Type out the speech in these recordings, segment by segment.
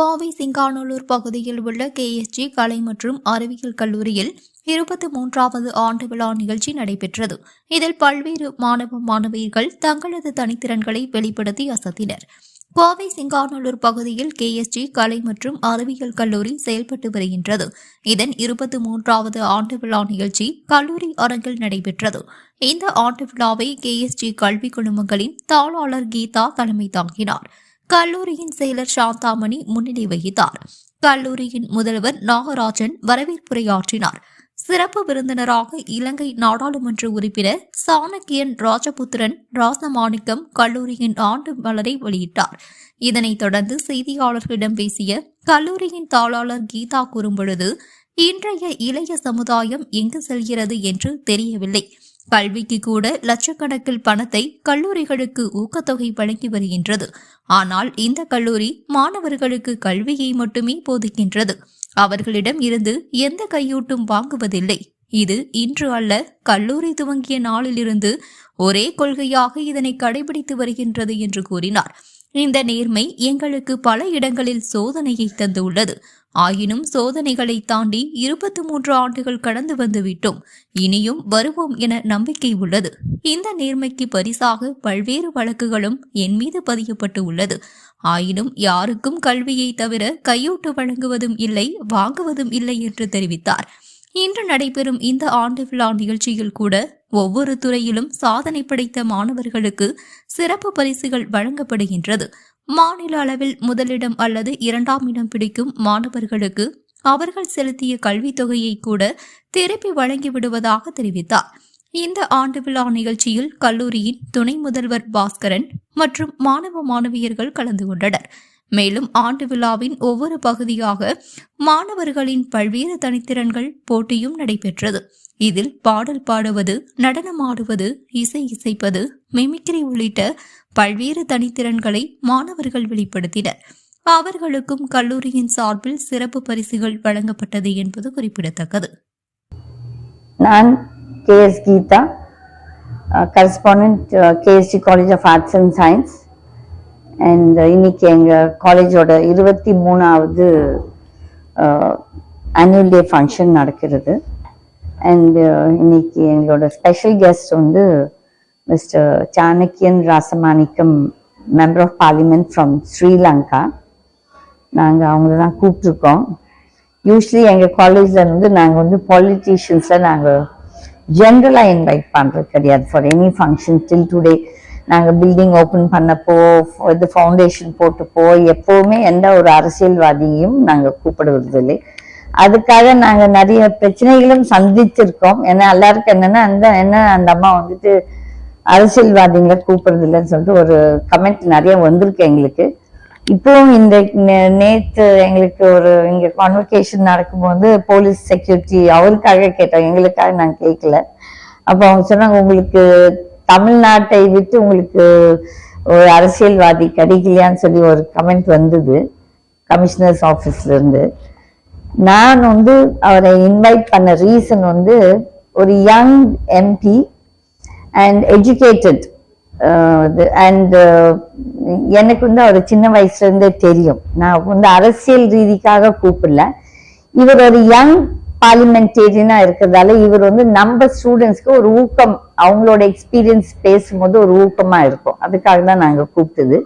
கோவை சிங்காநல்லூர் பகுதியில் உள்ள கேஎஸ்ஜி கலை மற்றும் அறிவியல் கல்லூரியில் இருபத்தி மூன்றாவது ஆண்டு விழா நிகழ்ச்சி நடைபெற்றது. இதில் பல்வேறு மாணவ மாணவியர்கள் தங்களது தனித்திறன்களை வெளிப்படுத்தி அசத்தினர். கோவை சிங்காநல்லூர் பகுதியில் கேஎஸ்ஜி கலை மற்றும் அறிவியல் கல்லூரி செயல்பட்டு வருகின்றது. இதன் இருபத்தி மூன்றாவது ஆண்டு விழா நிகழ்ச்சி கல்லூரி அரங்கில் நடைபெற்றது. இந்த ஆண்டு விழாவை கேஎஸ்ஜி கல்வி குழுமங்களின் தாளாளர் கீதா தலைமை தாங்கினார். கல்லூரியின் செயலர் சாந்தாமணி முன்னிலை வகித்தார். கல்லூரியின் முதல்வர் நாகராஜன் வரவேற்புரையாற்றினார். சிறப்பு விருந்தினராக இலங்கை நாடாளுமன்ற உறுப்பினர் சாணக்கியன் ராஜபுத்திரன் ராசமாணிக்கம் கல்லூரியின் ஆண்டு மலரை வெளியிட்டார். இதனைத் தொடர்ந்து செய்தியாளர்களிடம் பேசிய கல்லூரியின் தாளாளர் கீதா கூறும்பொழுது இன்றைய இளைய சமுதாயம் எங்கு செல்கிறது என்று தெரியவில்லை. கல்விக்கு கூட லட்சக்கணக்கில் பணத்தை கல்லூரிகளுக்கு ஊக்கத்தொகை வழங்கி வருகின்றது. ஆனால் இந்த கல்லூரி மாணவர்களுக்கு கல்வியை மட்டுமே போதிக்கின்றது. அவர்களிடம் இருந்து எந்த கையூட்டும் வாங்குவதில்லை. இது இன்று அல்ல கல்லூரி துவங்கிய நாளிலிருந்து ஒரே கொள்கையாக இதனை கடைபிடித்து வருகின்றது என்று கூறினார். இந்த நேர்மை எங்களுக்கு பல இடங்களில் சோதனையை தந்துள்ளது. ஆயினும் சோதனைகளை தாண்டி இருபத்தி மூன்று ஆண்டுகள் கடந்து வந்துவிட்டோம். இனியும் வருவோம் என நம்பிக்கை உள்ளது. இந்த நேர்மைக்கு பரிசாக பல்வேறு வழக்குகளும் என் மீது பதியப்பட்டு உள்ளது. ஆயினும் யாருக்கும் கல்வியை தவிர கையூட்டு வழங்குவதும் இல்லை வாங்குவதும் இல்லை என்று தெரிவித்தார். இன்று நடைபெறும் இந்த ஆண்டு விழா நிகழ்ச்சியில் கூட ஒவ்வொரு துறையிலும் சாதனை படைத்த மாணவர்களுக்கு சிறப்பு பரிசுகள் வழங்கப்படுகின்றது. மாநில அளவில் முதலிடம் அல்லது இரண்டாம் இடம் பிடிக்கும் மாணவர்களுக்கு அவர்கள் செலுத்திய கல்வித் தொகையை கூட திருப்பி வழங்கிவிடுவதாக தெரிவித்தார். இந்த ஆண்டு விழா நிகழ்ச்சியில் கல்லூரியின் துணை முதல்வர் பாஸ்கரன் மற்றும் மாணவ மாணவியர்கள் கலந்து கொண்டனர். மேலும் ஆண்டு விழாவின் ஒவ்வொரு பகுதியாக மாணவர்களின் பல்வேறு தனித்திறன்கள் போட்டியும் நடைபெற்றது. இதில் பாடல் பாடுவது நடனமாடுவது இசை இசைப்பது மிமிக்ரி உள்ளிட்ட பல்வேறு தனித்திறன்களை மாணவர்கள் வெளிப்படுத்தினர். அவர்களுக்கும் கல்லூரியின் சார்பில் சிறப்பு பரிசுகள் வழங்கப்பட்டது என்பது குறிப்பிடத்தக்கது. நான் KS Geetha correspond KSD college of arts and science and இன்னைக்கு எங்கள் காலேஜோட இருபத்தி மூணாவது ஆனுவல் டே ஃபங்க்ஷன் நடக்கிறது. அண்ட் இன்னைக்கு எங்களோட ஸ்பெஷல் கெஸ்ட் வந்து mister Chanakyan Rasamanickam member of parliament from Sri Lanka நாங்கள் அவங்கள தான் கூப்பிட்ருக்கோம் யூஸ்வலி எங்கள் காலேஜில் வந்து நாங்கள் வந்து பாலிட்டிஷியன்ஸில் நாங்கள் ஜென்ரலாக இன்வைட் பண்ணுறது கிடையாது. For any function till today நாங்கள் பில்டிங் ஓப்பன் பண்ணப்போ இது ஃபவுண்டேஷன் போட்டப்போ எப்போவுமே எந்த ஒரு அரசியல்வாதியையும் நாங்கள் கூப்பிடுவதில்லை அதுக்காக நாங்கள் நிறைய பிரச்சனைகளும் சந்திச்சிருக்கோம். ஏன்னா எல்லாருக்கும் என்னன்னா அந்த என்ன அந்த அம்மா வந்துட்டு அரசியல்வாதிகளை கூப்பிடுறது இல்லைன்னு சொல்லிட்டு ஒரு கமெண்ட் நிறைய வந்திருக்கு எங்களுக்கு. இப்போவும் இந்த நே- எங்களுக்கு ஒரு இங்கே கான்வர்கேஷன் நடக்கும்போது போலீஸ் செக்யூரிட்டி அவருக்காக கேட்டோம். எங்களுக்காக நான் கேட்கல. அப்போ அவங்க சொன்னாங்க உங்களுக்கு தமிழ்நாட்டை விட்டு உங்களுக்கு ஒரு அரசியல்வாதி கிடைக்கலையான்னு சொல்லி ஒரு கமெண்ட் வந்தது கமிஷனர்ஸ் ஆஃபீஸ்லேருந்து நான் வந்து அவரை இன்வைட் பண்ண ரீசன் வந்து ஒரு young MP and educated and எனக்கு வந்து அவர் சின்ன வயசுலேருந்தே தெரியும். நான் வந்து அரசியல் ரீதிக்காக கூப்பிடல. இவர் ஒரு யங் பார்லிமெண்டேரியனா இருக்கிறதால இவர் வந்து நம்ம ஸ்டூடெண்ட்ஸ்க்கு ஒரு ஊக்கம் அவங்களோட எக்ஸ்பீரியன்ஸ் பேசும்போது ஒரு ஊக்கமா இருக்கும். அதுக்காக தான் நாங்க கூப்பிட்டது.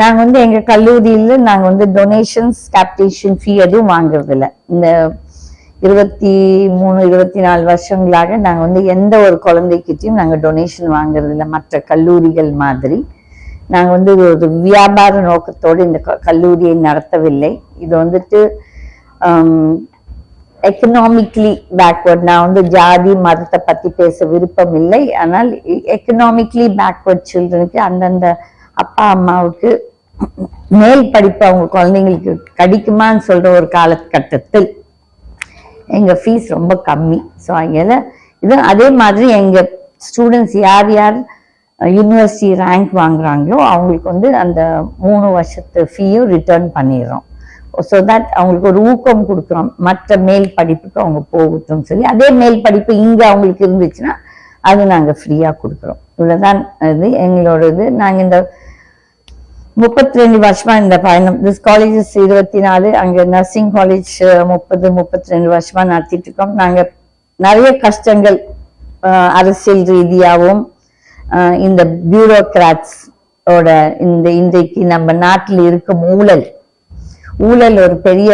நாங்க வந்து எங்க கல்லூரியில நாங்க வந்து டொனேஷன்ஸ் கேப்டேஷன் ஃபீ எதுவும் வாங்குறதில்ல. இந்த இருபத்தி மூணு இருபத்தி நாலு வருஷங்களாக நாங்கள் வந்து எந்த ஒரு குழந்தைக்கிட்டையும் நாங்கள் டொனேஷன் வாங்குறது இல்லை மற்ற கல்லூரிகள் மாதிரி. நாங்கள் வந்து ஒரு வியாபார நோக்கத்தோடு இந்த க- கல்லூரியை நடத்தவில்லை. இது வந்துட்டு um, எக்கனாமிக்லி பேக்வர்ட் நான் வந்து ஜாதி மதத்தை பற்றி பேச விருப்பம் இல்லை ஆனால் எக்கனாமிக்லி பேக்வர்ட் சில்ட்ரனுக்கு அந்தந்த அப்பா அம்மாவுக்கு மேல் படிப்பு அவங்க குழந்தைங்களுக்கு கிடைக்குமான்னு சொல்கிற ஒரு காலகட்டத்தில் எங்க ஃபீஸ் ரொம்ப கம்மி. ஸோ அதனால இது அதே மாதிரி எங்க ஸ்டூடெண்ட்ஸ் யார் யார் யூனிவர்சிட்டி ரேங்க் வாங்குறாங்களோ அவங்களுக்கு வந்து அந்த மூணு வருஷத்து ஃபீயும் ரிட்டர்ன் பண்ணிடுறோம். ஸோ தட் அவங்களுக்கு ஒரு ஊக்கம் கொடுக்குறோம். மற்ற மேல் படிப்புக்கு அவங்க போகட்டும் சொல்லி அதே மேல் படிப்பு இங்க அவங்களுக்கு இருந்துச்சுன்னா அது நாங்க ஃப்ரீயா கொடுக்குறோம். இவ்வளவுதான் இது எங்களோட இது நாங்க இந்த முப்பத்தி ரெண்டு வருஷமா இந்த பயணம். திஸ் காலேஜஸ் இருபத்தி நாலு அங்க நர்சிங் காலேஜ் முப்பது முப்பத்தி ரெண்டு வருஷமா நடத்திட்டு இருக்கோம் நாங்க நிறைய கஷ்டங்கள் அரசியல் ரீதியாகவும் இந்த பியூரோக்ராட்ஸ் ஓட இந்த இன்றைக்கு நம்ம நாட்டில் இருக்கும் ஊழல். ஊழல் ஒரு பெரிய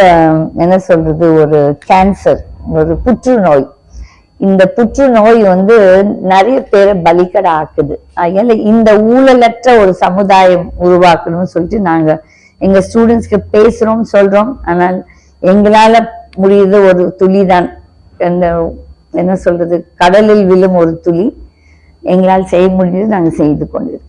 என்ன சொல்றது ஒரு கேன்சர் ஒரு புற்றுநோய். இந்த புற்றுநோய் வந்து நிறைய பேரை பலிக்கட ஆக்குது அதனால இந்த ஊழலற்ற ஒரு சமுதாயம் உருவாக்கணும்னு சொல்லிட்டு நாங்க எங்க ஸ்டூடெண்ட்ஸ்க்கு பேசுறோம் சொல்றோம். ஆனால் எங்களால முடியுது ஒரு துளிதான் இந்த என்ன சொல்றது கடலில் விழும் ஒரு துளி. எங்களால் செய்ய முடியுது நாங்கள் செய்து கொண்டிருக்கோம்.